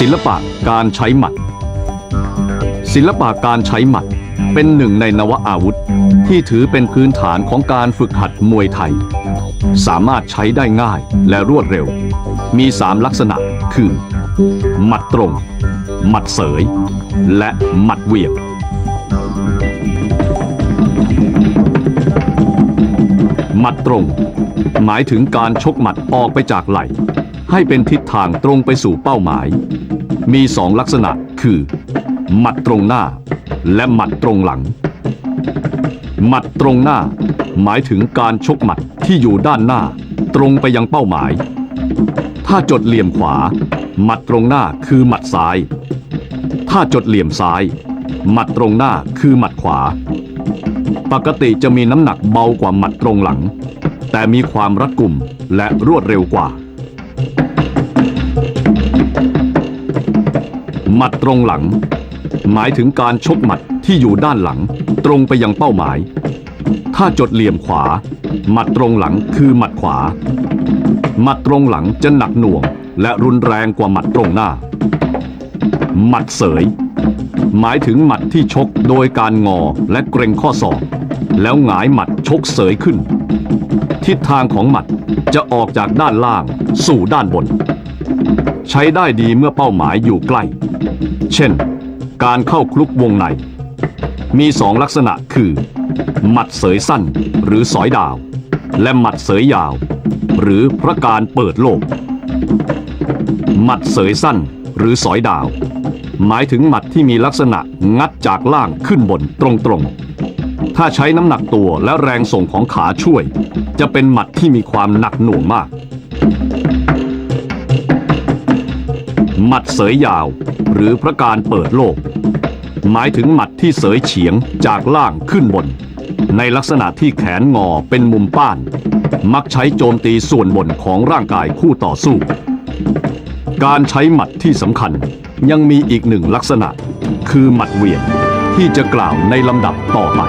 ศิลปะการใช้หมัด ศิลปะการใช้หมัด เป็นหนึ่งในนวอาวุธ ที่ถือเป็นพื้นฐานของการฝึกหัดมวยไทย สามารถใช้ได้ง่ายและรวดเร็ว มีสามลักษณะคือ หมัดตรง หมัดเสย และหมัดเหวี่ยงหมัดตรง หมายถึงการชกหมัดออกไปจากไหล่ ให้เป็นทิศทางตรงไปสู่เป้าหมาย มีสองลักษณะคือ หมัดตรงหน้า และหมัดตรงหลัง หมัดตรงหน้า หมายถึงการชกหมัดที่อยู่ด้านหน้า ตรงไปยังเป้าหมาย ถ้าจดเหลี่ยมขวา หมัดตรงหน้าคือหมัดซ้าย ถ้าจดเหลี่ยมซ้าย หมัดตรงหน้าคือหมัดขวา ปกติจะมีน้ำหนักเบากว่าหมัดตรงหลัง แต่มีความรัดกุมและรวดเร็วกว่า หมัดตรงหลัง หมายถึงการชกหมัดที่อยู่ด้านหลัง ตรงไปยังเป้าหมาย ถ้าจดเหลี่ยมขวา หมัดตรงหลังคือหมัดขวา หมัดตรงหลังจะหนักหน่วง และรุนแรงกว่าหมัดตรงหน้า หมัดเสย หมายถึงหมัดที่ชกโดยการงอและเกรงข้อศอก แล้วหงายหมัดชกเสยขึ้น ทิศทางของหมัดจะออกจากด้านล่างสู่ด้านบน ใช้ได้ดีเมื่อเป้าหมายอยู่ใกล้ เช่น การเข้าคลุกวงใน มีสองลักษณะคือ หมัดเสยสั้นหรือสอยดาว และหมัดเสยยาว หรือพระการเปิดโลก หมัดเสยสั้นหรือสอยดาว หมายถึงหมัดที่มีลักษณะงัดจากล่างขึ้นบนตรงๆ ถ้าใช้น้ำหนักตัวและแรงส่งของขาช่วย จะเป็นหมัดที่มีความหนักหน่วงมากหมัดเสยยาว หรือพระการเปิดโลก หมายถึงหมัดที่เสยเฉียงจากล่างขึ้นบน ในลักษณะที่แขนงอเป็นมุมป้าน มักใช้โจมตีส่วนบนของร่างกายคู่ต่อสู้ การใช้หมัดที่สำคัญยังมีอีกหนึ่งลักษณะ คือหมัดเวียนที่จะกล่าวในลำดับต่อไป